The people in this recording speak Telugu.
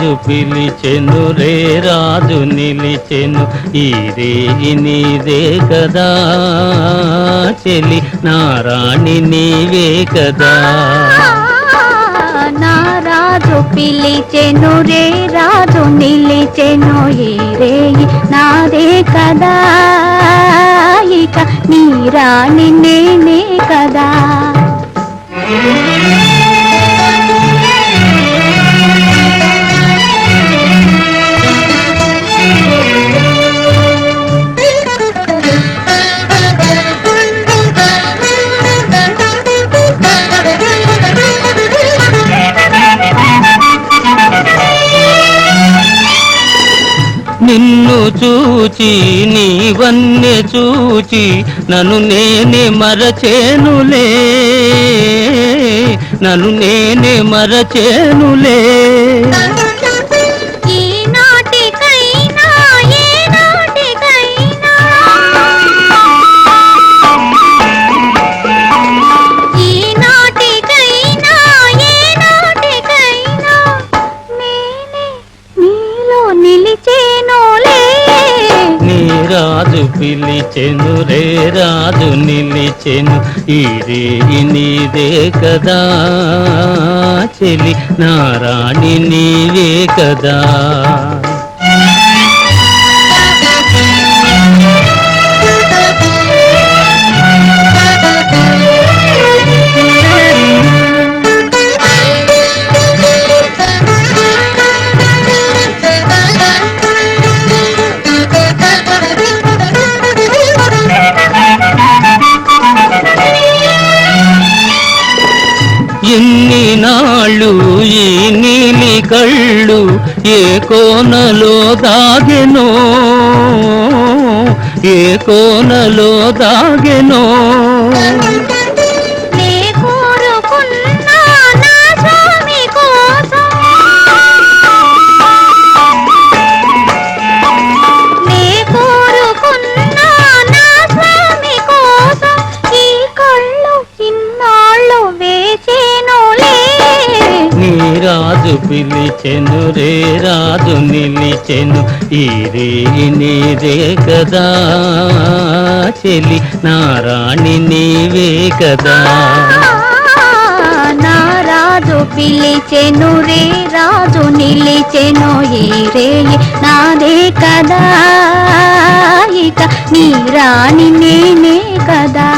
రాజు పిలిచెను రే రాజు నిలిచెను ఈ రేగి నీదే కదా చెలి నారాణి నీవే కదా. నా రాజు పిలిచెను రే రాజు నిలిచెను ఈ రేయి నాదే కదా. ఇక నీ రాణి నేనే నిన్ను చూచి నీవన్నే చూచి నన్ను నేనే మరచేనులే. నన్ను నేనే మరచేనులే. రాజు పిలిచెను రే రాజు నిలిచెను ఈ రేగి నీదే కదా. చెలి నారాణి నీవే కదా. ఎన్ని నాళ్ళు ఈ నీలి కళ్ళు ఏ కోనలో దాగెనో? ఏ కోనలో దాగెనో? పిలిచెను రే రాదు నిలిచెను ఈ రే నీదే కదా. చెలి నారాణి నీవే కదా. నారాజు పిలిచెను రే రాజు నిలిచెను ఈ రే నాదే కదా. ఇక నీ రాణి నేనే కదా.